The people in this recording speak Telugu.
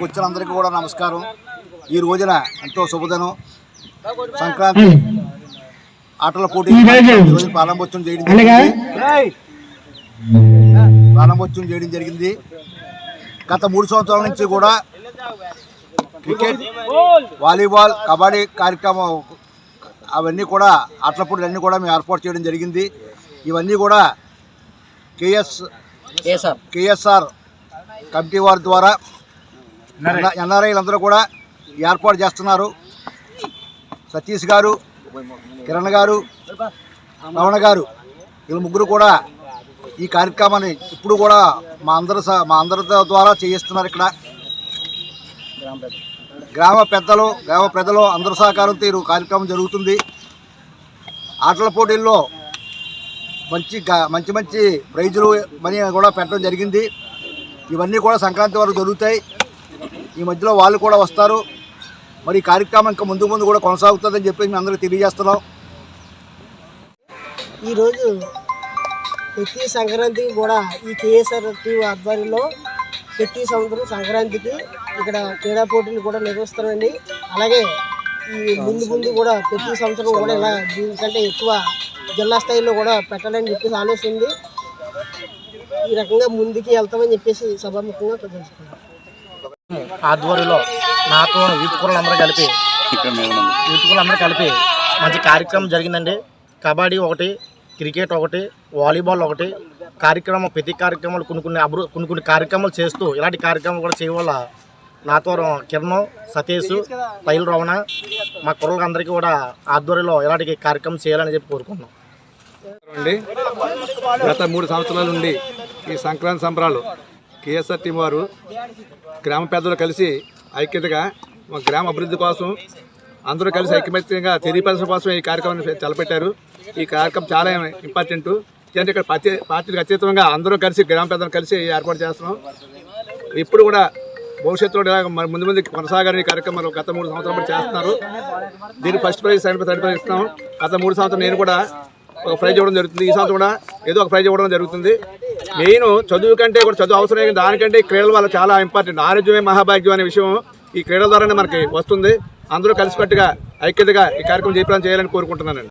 భక్తులందరికీ కూడా నమస్కారం. ఈ రోజున ఎంతో శుభదినం. సంక్రాంతి ఆటల పోటీ ప్రారంభోత్సవం చేయడం జరిగింది. ప్రారంభోత్సవం చేయడం జరిగింది. గత మూడు సంవత్సరాల నుంచి కూడా క్రికెట్ వాలీబాల్ కబడ్డీ కార్యక్రమం అవన్నీ కూడా ఆటల పోటీలు అన్నీ కూడా మేము ఏర్పాటు చేయడం జరిగింది. ఇవన్నీ కూడా కేఎస్ కేఎస్ఆర్ కమిటీ వారి ద్వారా ఎన్ఆర్ఐలందరూ కూడా ఏర్పాటు చేస్తున్నారు. సతీష్ గారు కిరణ్ గారు రమణ గారు వీళ్ళ ముగ్గురు కూడా ఈ కార్యక్రమాన్ని ఇప్పుడు కూడా మా అందరి మా అందరి ద్వారా చేయిస్తున్నారు ఇక్కడ. గ్రామ పెద్దలు గ్రామ ప్రజలు అందరి సహకారంతో ఈ కార్యక్రమం జరుగుతుంది. ఆటల పోటీల్లో మంచి మంచి మంచి ప్రైజులు మనీ కూడా పెట్టడం జరిగింది. ఇవన్నీ కూడా సంక్రాంతి వరకు జరుగుతాయి. ఈ మధ్యలో వాళ్ళు కూడా వస్తారు. మరి కార్యక్రమం ఇంకా ముందు ముందు కూడా కొనసాగుతుందని చెప్పేసి మేము అందరికీ తెలియజేస్తున్నాం. ఈరోజు ప్రతి సంక్రాంతికి కూడా ఈ కేఎస్ఆర్ టీవీ ఆధ్వర్యంలో ప్రతి సంవత్సరం సంక్రాంతికి ఇక్కడ క్రీడా పోటీలు కూడా నిర్వహిస్తామండి అలాగే ఈ ముందు ముందు కూడా ప్రతి సంవత్సరం కూడా ఇలా దీనికంటే ఎక్కువ జిల్లా స్థాయిలో కూడా పెట్టాలని చెప్పేసి ఆలోచన ఉంది. ఈ రకంగా ముందుకి వెళ్తామని చెప్పేసి సభాముఖంగా ప్రదర్శిస్తున్నాం ఆధ్వర్యంలో నాతో యూత్ కుర్రలు అందరూ కలిపి యూత్ కుర్రలు అందరూ కలిపి మంచి కార్యక్రమం జరిగిందండి. కబడ్డీ ఒకటి క్రికెట్ ఒకటి వాలీబాల్ ఒకటి కార్యక్రమం ప్రతి కార్యక్రమాలు కొన్ని కొన్ని అభివృ కొన్ని కొన్ని కార్యక్రమాలు చేస్తూ ఇలాంటి కార్యక్రమాలు కూడా చేయడం వల్ల నాతో కిరణ్ సతీష్ పైలు రమణ మా కుర్రలందరికీ కూడా ఆధ్వర్యంలో ఇలాంటి కార్యక్రమం చేయాలని చెప్పి కోరుకుంటున్నాం. అండి గత మూడు సంవత్సరాల నుండి ఈ సంక్రాంతి సంబరాలు కేఎస్ఆర్ టీం వారు గ్రామ పెద్దలు కలిసి ఐక్యతగా మా గ్రామ అభివృద్ధి కోసం అందరూ కలిసి ఐక్యమత్యంగా తెలియపరచడం కోసం ఈ కార్యక్రమాన్ని తలపెట్టారు. ఈ కార్యక్రమం చాలా ఇంపార్టెంట్. ఎందుకంటే ఇక్కడ పార్టీ పార్టీలకు అతీతంగా అందరూ కలిసి గ్రామ పెద్దలు కలిసి ఏర్పాటు చేస్తున్నాం. ఇప్పుడు కూడా భవిష్యత్తులో ముందు ముందు కొనసాగాలని కార్యక్రమాలు గత మూడు సంవత్సరాలు చేస్తున్నారు. దీనికి first prize second prize third prize గత మూడు సంవత్సరాలు నేను కూడా ఒక ప్రైజ్ ఇవ్వడం జరుగుతుంది. ఈ సంవత్సరం కూడా ఏదో ఒక ప్రైజ్ ఇవ్వడం జరుగుతుంది. మెయిన్ చదువు కంటే కూడా చదువు అవసరం లేదు. దానికంటే క్రీడల వల్ల చాలా ఇంపార్టెంట్ ఆరోగ్యమే మహాభాగ్యం అనే విషయం ఈ క్రీడల ద్వారానే మనకి వస్తుంది. అందరూ కలిసికట్టుగా ఐక్యతగా ఈ కార్యక్రమం చేయాలని కోరుకుంటున్నానండి.